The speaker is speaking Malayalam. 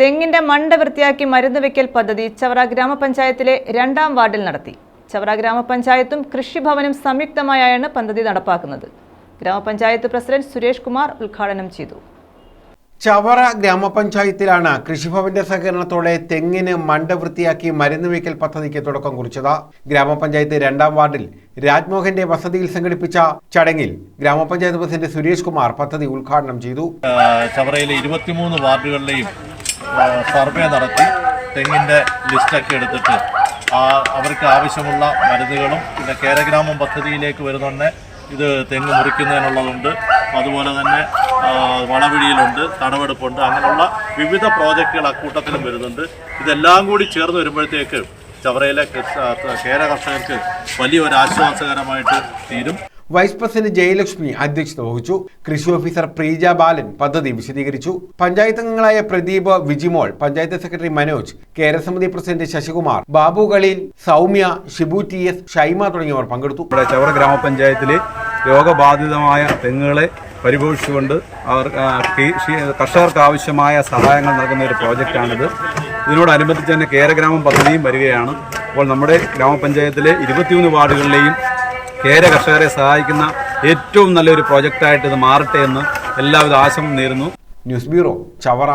തെങ്ങിന്റെ മണ്ട വൃത്തിയാക്കി മരുന്ന് വെക്കൽ പദ്ധതി ചവറ ഗ്രാമപഞ്ചായത്തിലെ രണ്ടാം വാർഡിൽ നടത്തി. ചവറ ഗ്രാമപഞ്ചായത്തും കൃഷിഭവനും സംയുക്തമായാണ് പദ്ധതി നടപ്പാക്കുന്നത്. ഗ്രാമപഞ്ചായത്ത് പ്രസിഡന്റ് സുരേഷ് കുമാർ ഉദ്ഘാടനം ചെയ്തു. ചവറ ഗ്രാമപഞ്ചായത്തിലാണ് കൃഷിഭവന്റെ സഹകരണത്തോടെ തെങ്ങിന് മണ്ട വൃത്തിയാക്കി മരുന്ന് വയ്ക്കൽ പദ്ധതിക്ക് തുടക്കം കുറിച്ചത്. ഗ്രാമപഞ്ചായത്ത് രണ്ടാം വാർഡിൽ രാജ്മോഹന്റെ വസതിയിൽ സംഘടിപ്പിച്ച ചടങ്ങിൽ ഗ്രാമപഞ്ചായത്ത് പ്രസിഡന്റ് സുരേഷ് കുമാർ പദ്ധതി ഉദ്ഘാടനം ചെയ്തു. ചവറയിലെ ഇരുപത്തിമൂന്ന് വാർഡുകളിലെയും സർവേ നടത്തി തെങ്ങിന്റെ ലിസ്റ്റൊക്കെ എടുത്തിട്ട് അവർക്ക് ആവശ്യമുള്ള മരുന്നുകളും പിന്നെ കേരഗ്രാമം പദ്ധതിയിലേക്ക് വരുന്നുണ്ട് ഇത് തെങ്ങ് മുറിക്കുന്നതിനുള്ളതുണ്ട് അതുപോലെ തന്നെ വളവിഴിയിലുണ്ട് തടവെടുപ്പുണ്ട് അങ്ങനെയുള്ള വിവിധ പ്രോജക്റ്റുകൾ അക്കൂട്ടത്തിലും വരുന്നുണ്ട്. ഇതെല്ലാം കൂടി ചേർന്ന് വരുമ്പോഴത്തേക്ക് ചവറയിലെ കേര കർഷകർക്ക് വലിയൊരു ആശ്വാസകരമായിട്ട് തീരും. വൈസ് പ്രസിഡന്റ് ജയലക്ഷ്മി അധ്യക്ഷത വഹിച്ചു. കൃഷി ഓഫീസർ പ്രീജ ബാലൻ പദ്ധതി വിശദീകരിച്ചു. പഞ്ചായത്ത് അംഗങ്ങളായ പ്രദീപ് വിജിമോൾ പഞ്ചായത്ത് സെക്രട്ടറി മനോജ് കേരസമിതി president Sasikumar Babu Kaleel Soumya Shibu T S Shaima തുടങ്ങിയവർ പങ്കെടുത്തു. ചവറ ഗ്രാമപഞ്ചായത്തിലെ രോഗബാധിതമായ തെങ്ങുകളെ പരിപോഷിച്ചുകൊണ്ട് അവർ കർഷകർക്ക് ആവശ്യമായ സഹായങ്ങൾ നൽകുന്ന ഒരു പ്രോജക്റ്റാണിത്. ഇതിനോടനുബന്ധിച്ച് തന്നെ കേരഗ്രാമം പദ്ധതിയും വരികയാണ്. അപ്പോൾ നമ്മുടെ ഗ്രാമപഞ്ചായത്തിലെ ഇരുപത്തിമൂന്ന് വാർഡുകളിലെയും കേര കർഷകരെ സഹായിക്കുന്ന ഏറ്റവും നല്ലൊരു പ്രോജക്റ്റായിട്ട് ഇത് മാറട്ടെ എന്ന് എല്ലാവിധ ആശംസ നേരുന്നു. News bureau Chavara.